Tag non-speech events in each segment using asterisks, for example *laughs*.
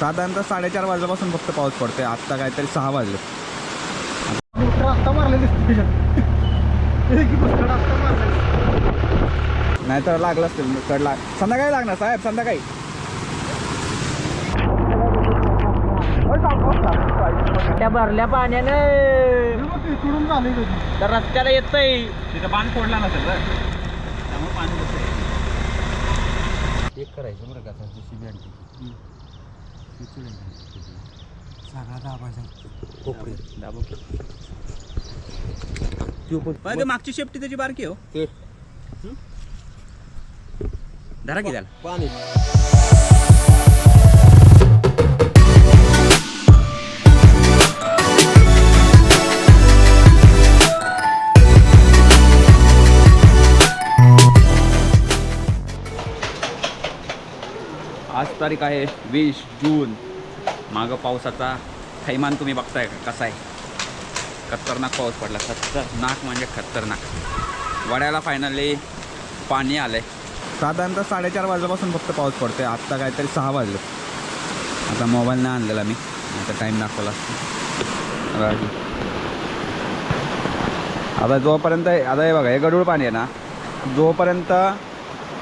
साधारणतः साडेचार वाजल्यापासून फक्त पाऊस पडतोय. आत्ता काहीतरी सहा वाजले. नाही तर लागलं असतील. लाग संध्याकाळी लागणार साहेब संध्याकाळी. त्या भरल्या पाण्यानं. तर रस्त्याला येतंय. तिथं पाणी फोडला नसेल तर त्यामुळे पाणी एक करायचं बरं का? सगळा दाबायचा कोपरे दाबो. पण ते मागची शेपटी त्याची बारकी हो. धरा की त्याला. पाणी. तारीख आहे वीस जून. मागं पावसाचा थैमान तुम्ही बघताय का? कसा आहे? खतरनाक पाऊस पडला. खतरनाक म्हणजे खतरनाक. वड्याला फायनली पाणी आलंय. साधारणतः साडेचार वाजल्यापासून फक्त पाऊस पडतोय. आत्ता काहीतरी सहा वाजले. आता मोबाईल नाही आणलेला मी. आता टाईम दाखवला. आता जोपर्यंत आता हे बघा हे गडूळ पाणी आहे ना जोपर्यंत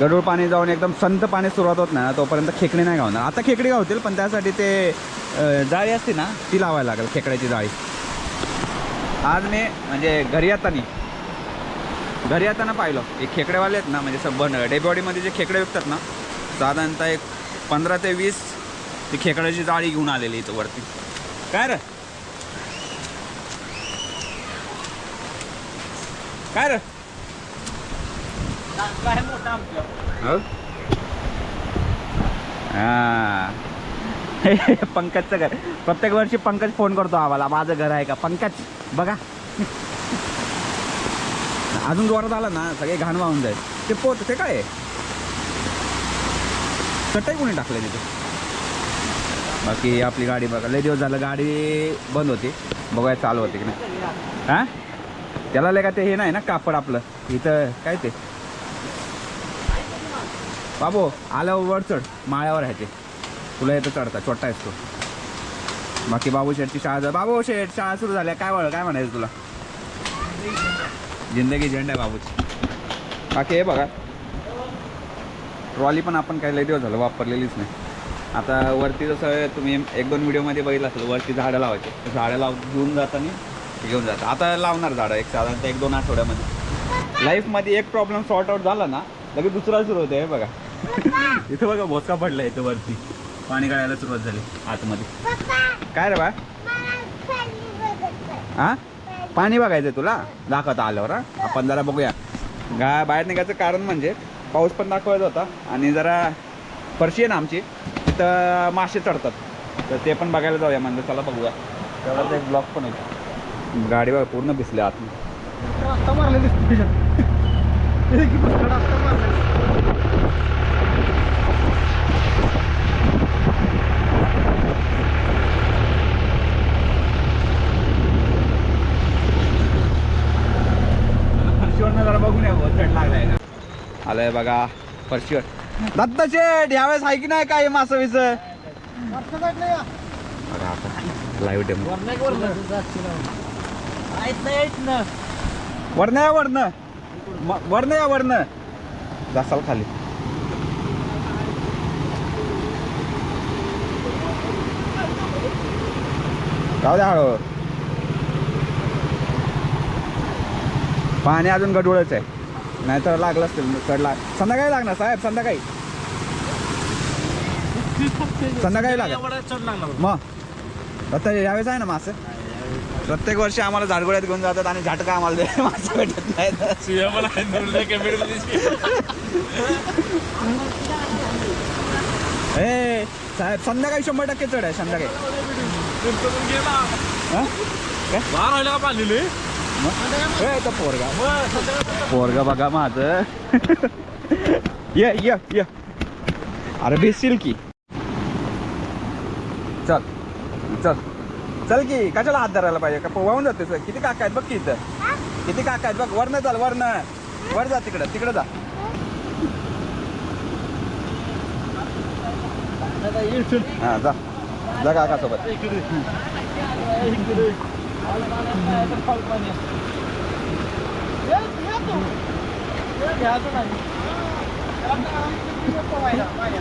गडूळ पाणी जाऊन एकदम संत पाणी सुरुवात होत नाही ना तोपर्यंत खेकडी नाही गावणार. आता खेकडी गावतील पण त्यासाठी ते जाळी असते ना ती लावायला लागेल खेकड्याची जाळी. आज मी म्हणजे घरी येताना घरी येताना पाहिलं एक खेकडेवाले आहेत ना म्हणजे असं डेबॉडीमध्ये जे खेकडे विकतात ना साधारणतः एक पंधरा ते वीस ती खेकड्याची जाळी घेऊन आलेली इथं वरती. काय रे? काय रे? हा. *laughs* पंकजचं घर. प्रत्येक वर्षी पंकज फोन करतो आम्हाला. माझं घर आहे का? पंकज बघा. अजून जोरात आला ना सगळे घाण वाहून जाईल. ते पोत ते काय आहे? चटई कोणी टाकलं तिथे? बाकी आपली गाडी बघा. लय दिवस झालं गाडी बंद होती. बघूया चालू होते की नाही. हा? त्याला लय का ते हे नाही ना कापड आपलं. इथं काय ते? बाबू आल्यावर वर चढ. माळ्यावर आहे ते. तुला येतं चढता छोटा आहेस तू. बाकी बाबू शेठची शाळा जा- बाबू शेठ शाळा सुरू झाल्या काय वळ काय म्हणायचं तुला? जिंदगी झेंड आहे बाबूची. बाकी हे बघा. ट्रॉली पण आपण काही लय दिवस झालं वापरलेलीच नाही. आता वरती जसं तुम्ही एक दोन व्हिडिओमध्ये बघितलं असेल वरती झाडं लावायचे. झाडं लाव घेऊन जाताना घेऊन जातात. आता लावणार झाडं एक साधारणतः एक दोन आठवड्यामध्ये. लाईफमध्ये एक प्रॉब्लेम सॉर्ट आउट झाला ना लगेच दुसरा सुरू होते हे बघा. *laughs* इथं बघा भोसका पडला इथं वरती. पाणी गळायला सुरुवात झाली आतमध्ये. काय रे बा? हा पाणी बघायचं तुला? दाखवता आल्यावर हा? आपण जरा बघूया. गा बाहेर निघायचं कारण म्हणजे पाऊस पण दाखवायचा होता आणि जरा फरशी आहे ना आमची तिथं मासे चढतात. तर ते पण बघायला जाऊया म्हणलं चला बघूया. तेवढाच एक ब्लॉक पण आहे गाडी बघा पूर्ण भिसली आतमध्ये रस्ता मारले *laughs* आलंय बघा फरशीवर दत्त शेठ यावेळेस आहे की नाही काय मासं विस लाईव्ह डेमो ऐक ऐक वर्ण या वर्ण वर्ण या वर्ण जासाल खाली. जाऊ द्या हळू पाणी अजून गडूळच आहे. नाहीतर लागलं असतील चढला संध्याकाळी लागणार साहेब संध्याकाळी. संध्याकाळी लागला. मग. आता यावेळेस आहे ना मासे? प्रत्येक वर्षी आम्हाला झाडगोळ्यात घेऊन जातात आणि झटका आम्हाला दे *laughs* मासे भेटत नाहीत. ए साहेब संध्याकाळी शंभर टक्के चढ आहे संध्याकाळी. हा? काय? पोरगा पोरगा बघा माझं. ये ये ये. अरे भिजशील की. चल चल. चल की कशाला हात धरायला पाहिजे? का वाहून जाते सर. किती काका आहेत बघ की इथं? किती काका आहेत बघ? वरनं चाल वरनं. वर जा तिकडं तिकडं जा. हा जा. जा काकासोबत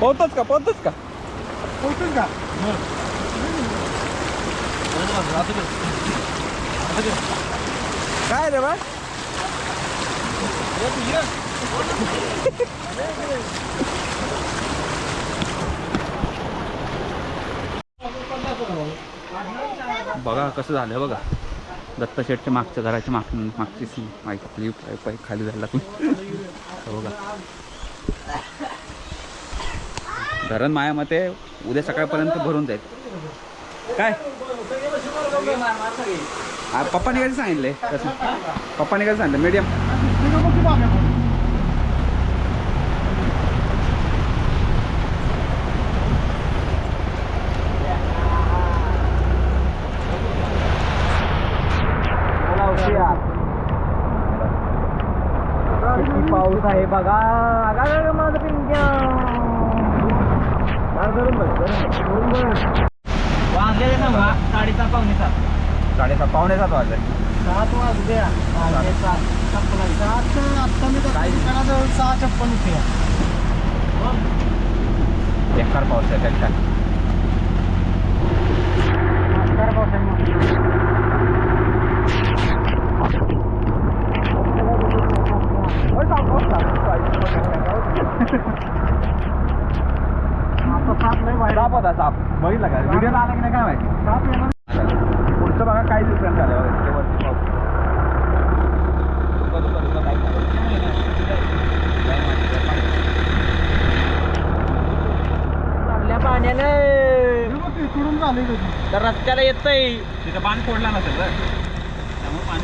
पोहतच का? पोहतच का पोहतच का? काय रे बा? बघा कसं झालं बघा. दत्तशेठच्या मागच्या घराच्या माग मागची सीन माहिती खाली पाय पाय खाली जायला लागून हो बघा. धरण माया मते उद्या सकाळपर्यंत भरून जाईल. काय? आ, पप्पाने कधी सांगितले कसं? पप्पाने कधी सांगितलं? मीडियम तिथं बघ की मागे पण. किती पाऊस आहे बघा अगा माझं पिंक्या वाजले सांगा साडेसहा पावणे सात साडेसात पावणे सात वाजले सात वाजले सात सात आत्ता मी दुकानाजवळ सहा छप्पन होते बेकार पाऊस आहे बेकार आता सात नाही साप होता साप. बघितला का? व्हिडिओ आला की नाही काय माहिती? पुढचं बघा काही दिवसांनी झालं. वरती पाऊस. आपल्या पाण्यानं हे तर रस्त्याला येतय. तिथं बांध फोडला नसेल बरं. त्यामुळे पाणी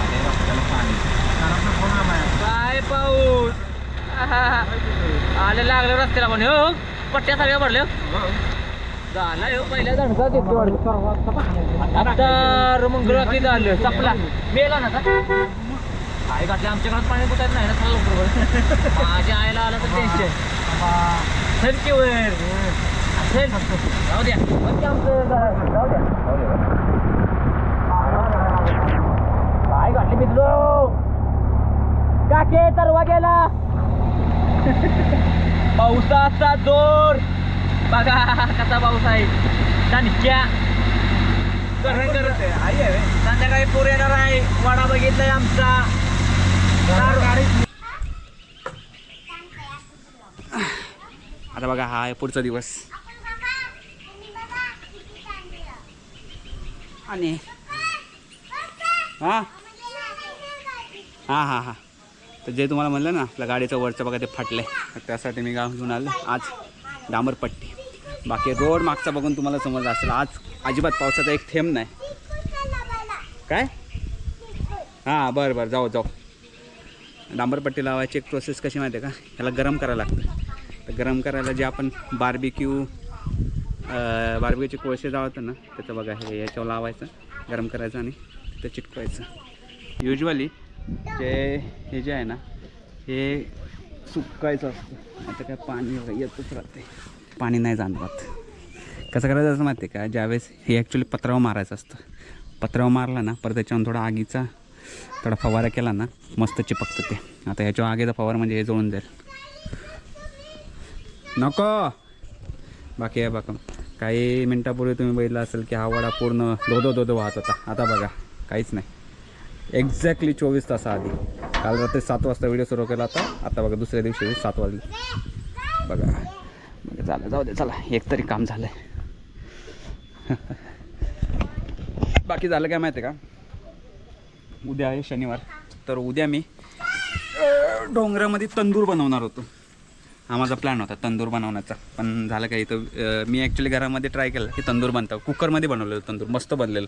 आले रस्त्याला पाणी. काय पाऊस? आहा. आले लागलं रस्त्याला पण हो पट्ट्या सगळ्या भरल्या. झाला हो पहिल्या दणका देतो आता मंगळवारी झालं संपला. मेला ना काय घातले आमच्या घरात पाणी कुठायचं नाही ना चला लवकर. माझ्या आईला आलं तर टेन्शन चल जाऊ द्या. जाऊ द्या. काय घातले मित्र काके तरवा गेला. *laughs* पावसाचा जोर. बघा कसा पाऊस आहे. दणक्या संध्याकाळी पूर येणार आहे. वाडा बघितलाय आमचा. आता बघा हा आहे पुढचा दिवस. आणि? हां? हां हां हां. तर जे तुम्हाला म्हणलं ना आपल्या गाडीचं वरचं बघा ते फाटलं आहे त्यासाठी मी गाव घेऊन आलो आज डांबरपट्टी बाकी रोड मागचा बघून तुम्हाला समजलं असेल. आज अजिबात पावसाचा एक थेंब नाही. काय? हां बरं बरं. जाऊ जाऊ. डांबरपट्टी लावायची एक प्रोसेस कशी माहिती आहे का? ह्याला गरम करायला लागतं. तर गरम करायला जे आपण बार्बिक्यू बार्बिक्यूचे कोळसे जाळतं ना त्याचं बघा हे याच्यावर लावायचं. गरम करायचं आणि ते चिटकवायचं. युजली जे हे जे आहे ना हे सुकायचं असतं. आता काय पाणी येतच राहते. पाणी नाही जाणवत. कसं करायचं असं माहिती आहे का? ज्यावेळेस हे ॲक्च्युली पत्रावर मारायचं असतं. पत्रावर मारला ना परत त्याच्यावर थोडा आगीचा थोडा फवारा केला ना मस्त चिपकतं ते. आता ह्याच्यावर आगीचा फवारा म्हणजे हे जळून जाईल. नको! बाकी आहे बघा. काही मिनटापूर्वी तुम्ही बघितलं असेल की हा वडा पूर्ण धोधो धोधो वाहत होता. आता बघा काहीच नाही. एक्झॅक्टली चोवीस तासाआधी काल रात्री सात वाजता व्हिडिओ सुरू केला होता. आता बघा दुसऱ्या दिवशी सात वाजली. बघा. बघा चालेल जाऊ दे चला. एक तरी काम झालं *laughs* बाकी झालं काय माहिती आहे का? उद्या आहे शनिवार. तर उद्या मी डोंगरामध्ये तंदूर बनवणार होतो. हा माझा प्लॅन होता तंदूर बनवण्याचा. पण झालं काय इथं मी ॲक्च्युली घरामध्ये ट्राय केलं की तंदूर बनतं. कुकरमध्ये बनवलेलं तंदूर मस्त बनलेलं.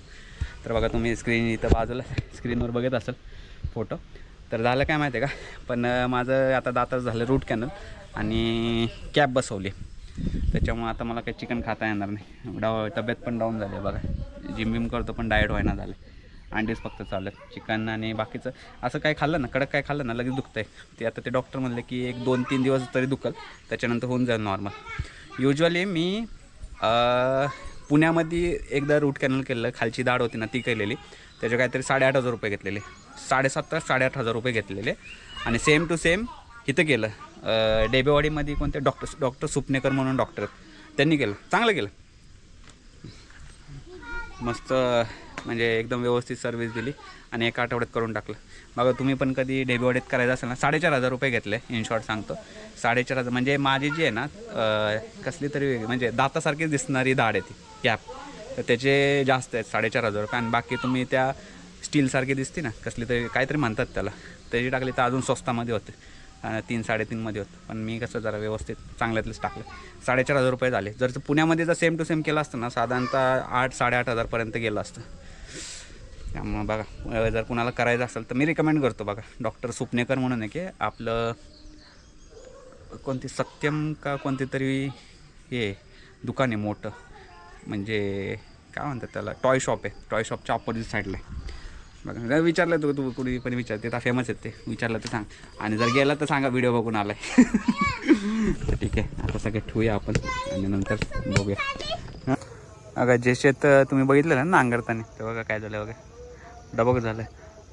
तर बघा तुम्ही स्क्रीन इथं बाजूला स्क्रीनवर बघत असाल फोटो तर झालं काय माहिती आहे का? पण माझं आता दाताच झालं रूट कॅनल आणि कॅब बसवली. त्याच्यामुळे आता मला काही चिकन खाता येणार नाही. डाव तब्येत पण डाऊन झाली आहे बघा. जिम विम करतो पण डाएट व्हायना झालं अंडेच फक्त चालत चिकन आणि बाकीचं. असं काय खाल्लं ना कडक काय खाल्लं ना लगेच दुखतं आहे ते आता ते डॉक्टर म्हणले की एक दोन तीन दिवस तरी दुखल त्याच्यानंतर होऊन जाईल नॉर्मल युजली मी पुण्यामध्ये एकदा रूट कॅनल केलं खालची दाढ होती ना ती केलेली. त्याचे काहीतरी साडेआठ हजार रुपये घेतलेले. साडेसात तर साडेआठ हजार रुपये घेतलेले. आणि सेम टू सेम इथं केलं. डेबेवाडीमध्ये कोणते डॉक्टर डॉक्टर सुपनेकर म्हणून डॉक्टर त्यांनी केलं. चांगलं केलं. मस्त म्हणजे एकदम व्यवस्थित सर्व्हिस दिली आणि एका आठवड्यात करून टाकलं. बघा तुम्ही पण कधी डेबीवाडीत करायचं असेल ना साडेचार हजार रुपये घेतले इन शॉर्ट सांगतो. साडेचार हजार म्हणजे माझी जी आहे ना कसली तरी वेगळी म्हणजे दातासारखीच दिसणारी दाढ आहे ती कॅप तर त्याचे जास्त आहेत साडेचार हजार रुपये. आणि बाकी तुम्ही त्या स्टीलसारखी दिसते ना कसली तरी काहीतरी म्हणतात त्याला. त्याची टाकली तर अजून स्वस्तामध्ये होते. तीन साडेतीनमध्ये होतं. पण मी कसं जरा व्यवस्थित चांगल्यातलेच टाकलं. साडेचार हजार रुपये झाले. जर पुण्यामध्ये जर सेम टू सेम केलं असतं ना साधारणतः आठ साडेआठ हजारपर्यंत गेलं असतं. त्यामुळं बघा जर कुणाला करायचं असेल तर मी रिकमेंड करतो बघा. डॉक्टर सुपनेकर म्हणून आहे की आपलं कोणती सत्यम का कोणती तरी हे दुकान आहे मोठं. म्हणजे काय म्हणतात त्याला टॉय शॉप आहे. टॉय शॉपच्या ऑपोजिट साईडला आहे. बघा विचारलं तू तू कुणी पण विचारते तर फेमस आहेत ते. विचारलं तर सांग. आणि जर गेला तर सांगा व्हिडिओ बघून आला तर *laughs* ठीक आहे आता सगळे ठेवूया आपण. आणि नंतर बघूया. हां? अगं जे शेत तुम्ही बघितलं ना नांगरताना ते बघा काय झालं बघा. डबक झालं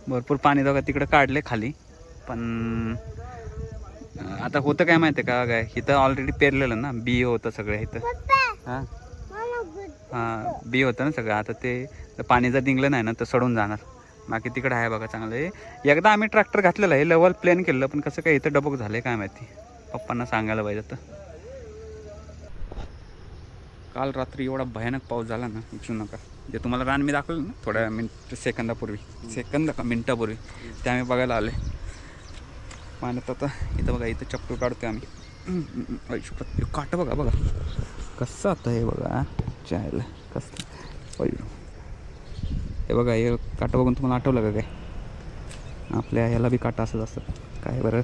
भरपूर पाणी बघा तिकडं काढले खाली. पण आता होतं काय माहिती आहे का काय इथं ऑलरेडी पेरलेलं ना बी होतं सगळं इथं. हां? हां बी होतं ना सगळं. आता ते पाणी जर निघलं नाही ना तर सडून जाणार. बाकी तिकडं आहे बघा चांगलं. हे एकदा आम्ही ट्रॅक्टर घातलेलं आहे. लेवल प्लेन केलं पण कसं काय इथं डबक झालं काय माहिती. पप्पांना सांगायला पाहिजे तर काल रात्री एवढा भयानक पाऊस झाला ना विचारू नका जे तुम्हाला रान मी दाखवलं ना थोड्या मिनिट सेकंदापूर्वी सेकंद का मिनटापूर्वी ते आम्ही बघायला आले पाण्यात आता इथं बघा इथं चप्पल काढतोय आम्ही. काट बघा बघा. कसं आता हे बघा चायला कसं? अय्यो. हे बघा हे काटा बघून तुम्हाला आठवलं का काय? आपल्या ह्याला बी काटा असंच असतं काय बरं?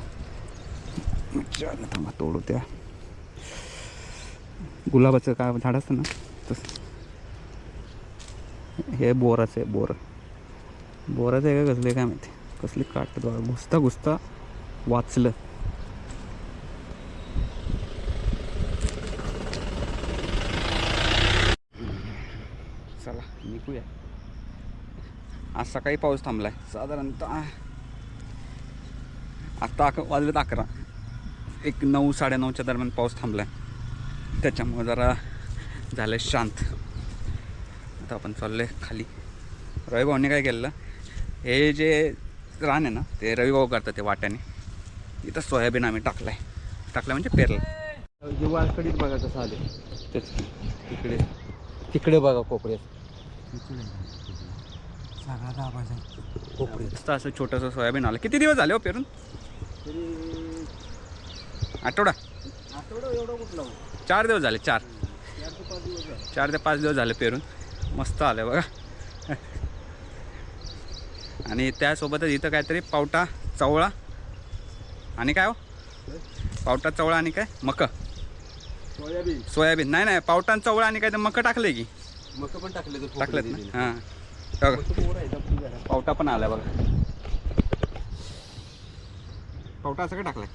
थांबा तोडू त्या गुलाबाचं काय झाड असतं ना तसं. हे बोराचं आहे बोर. बोराचं आहे का कसले काय माहिती. कसली काट बघा. घुसता घुसता वाचलं. चला निघूया. आज सकाळी पाऊस थांबलाय. साधारणतः आत्ता अक वाजलेत अकरा. एक नऊ साडेनऊच्या दरम्यान पाऊस थांबलाय. त्याच्यामुळे जरा झालं शांत. आता आपण चाललो आहे खाली. रविभाऊने काय केलेलं? हे जे रान आहे ना ते रविभाऊ करतात ते वाट्याने. इथं सोयाबीन आम्ही टाकलं आहे टाकलं म्हणजे पेरलं. जे वारकडीत बघा कसं आले तेच तिकडे तिकडे बघा कोपऱ्यात. कोपऱ्यात. असं छोटंसं सोयाबीन आलं. किती दिवस झाले हो पेरून? आठवडा? आठवडा एवढा कुठला हो? चार दिवस झाले चार. चार ते पाच दिवस झाले पेरून. मस्त आलं बघा. आणि त्यासोबतच इथं काहीतरी पावटा चवळा. आणि काय हो? पावटा चवळा आणि काय? मक. सोयाबीन. सोयाबीन. नाही नाही पावटा आणि चवळा आणि काय तर मक टाकले की. मका पण टाकले टाकलेत ना? हां. पावटा पण आला बघा. पावटा असं काय टाकलाय?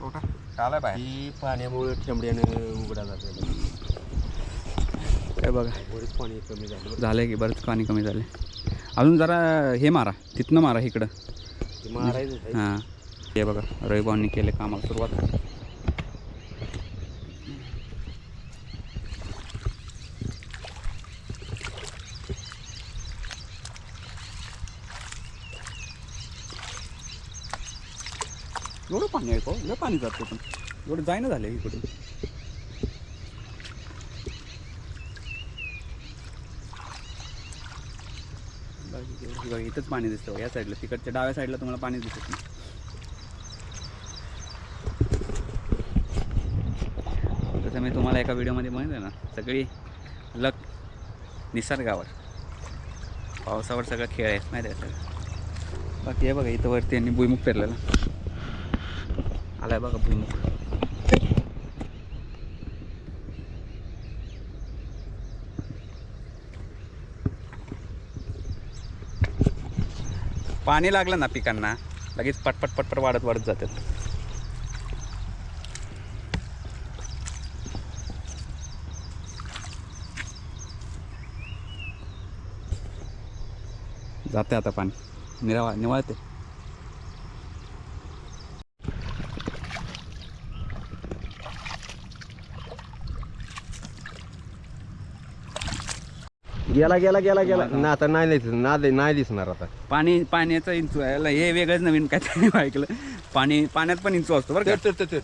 पावटा. आलाय बाहेर. पाण्यामुळे ठेंबड्यानं उघडा जाते काय बघा. बरेच पाणी कमी झालं. बरं. झालंय की बरंच पाणी कमी झाले. अजून जरा हे मारा तिथनं मारा इकडं. ते मारायचं आहे. हां. हे बघा रविभाऊंनी केले कामाला सुरुवात. एवढं पाणी आहे का हो? लय पाणी जाते पण. एवढं जायना झालं इकडून बाकी एवढं- बघा, इथंच पाणी दिसतं बघा, या साईडला तिकडच्या डाव्या साईडला तुम्हाला पाणी दिसत नाही. जसं मी तुम्हाला एका व्हिडिओमध्ये म्हणलं ना सगळी लक निसर्गावर. पावसावर सगळं खेळ आहे माहिती आहे सगळं? बाकी आहे बघा इथं वरती यांनी भुईमुख पेरलेला. आलाय बघा भुईमुख पाणी लागलं ना पिकांना लगेच पटपट पटपट वाढत वाढत जातात. जाते आता पाणी. निरावा निवाळते गेला गेला गेला गेला. ना आता नाही ना नाही दिसणार आता. पाणी पाण्याचं इंचू आहे. हे वेगळंच नवीन काय *laughs* ऐकलं. पाणी पाण्यात पण इंचू असतो बरं का?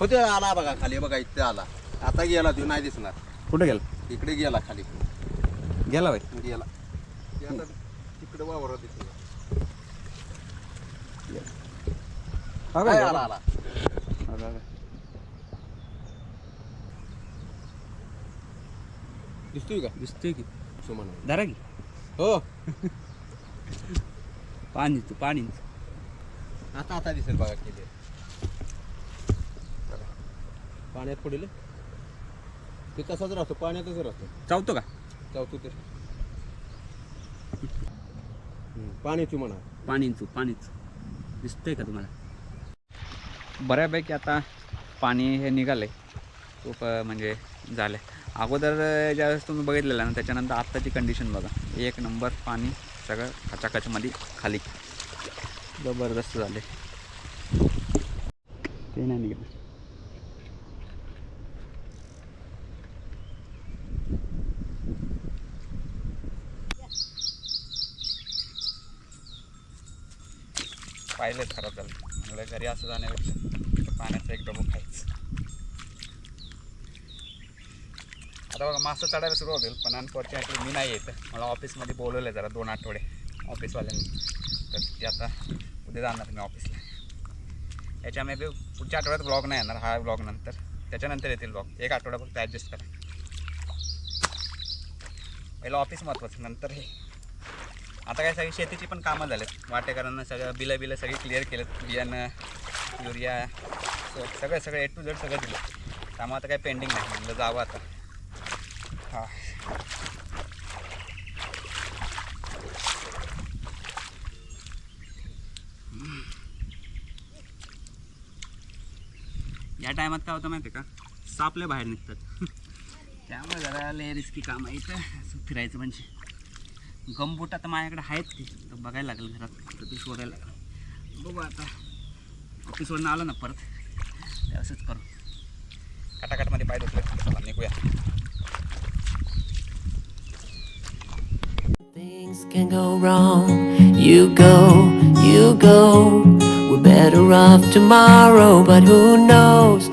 होते आला बघा खाली बघा इथे आला. आता गेला तो नाही दिसणार. कुठं गेला? इकडे गेला खाली. गेला बाई. गेला. तिकडे वावर आला आला. दिसतोय का? दिसतोय की. सुमन धरा की. हो. पाणी तू पाणी. आता आता दिसेल बघा किती. पाण्यात पडेल. ते तसाच राहतो पाण्यातच राहतो. चावतो का? चावतो ते. पाण्याची म्हणा. पाणीच पाणीच. दिसतंय का तुम्हाला? बऱ्यापैकी आता पाणी हे निघालंय. खूप म्हणजे झालंय. अगोदर ज्यावेळेस तुम्ही बघितलेलं ना त्याच्यानंतर आत्ताची कंडिशन बघा. एक नंबर पाणी सगळं खचाखचमध्ये खाली. जबरदस्त झाले. ते नाही निघालं पाहिलं खराब झालं. मला घरी असं जाण्यापेक्षा पाण्याचा पाण्याचं एक डबं खायचं. आता बघा मासं चढायला सुरू होतील पण अनफॉर्च्युनेटली मी नाही येत. मला ऑफिसमध्ये बोलवलं आहे जरा दोन आठवडे. ऑफिसवाल्यांनी तर ते आता उद्या जाणार मी ऑफिसला याच्यामध्ये बी पुढच्या आठवड्यात ब्लॉग नाही येणार हा ब्लॉग नंतर. त्याच्यानंतर येतील ब्लॉग एक आठवडा फक्त ॲडजस्ट करा. पहिलं ऑफिस महत्त्वाचं नंतर हे. आता काय सगळी शेतीची पण कामं झालेत. वाटेकरांना सगळं बिलं बिलं सगळी क्लिअर केलेत. बियाणं युरिया सगळं सगळं ए टू झेड सगळं दिलं. त्यामुळे आता काही पेंडिंग नाही. म्हणलं जावं आता. हां. या टायमात काय होतं माहिती आहे का? सापले बाहेर निघतात. त्यामुळे जरा लय रिस्की काम आहे इथं. असं फिरायचं म्हणजे. गमबूट आता माझ्याकडे आहेत ते. तर बघायला लागलं घरात. तर ते शोधायला बघू आता. ऑफिसवरनं आलं ना परत. असंच करू. कटाकटमध्ये पाय दुखले चला निघूया. Things can go wrong. You go, you go. We're better off tomorrow, but who knows?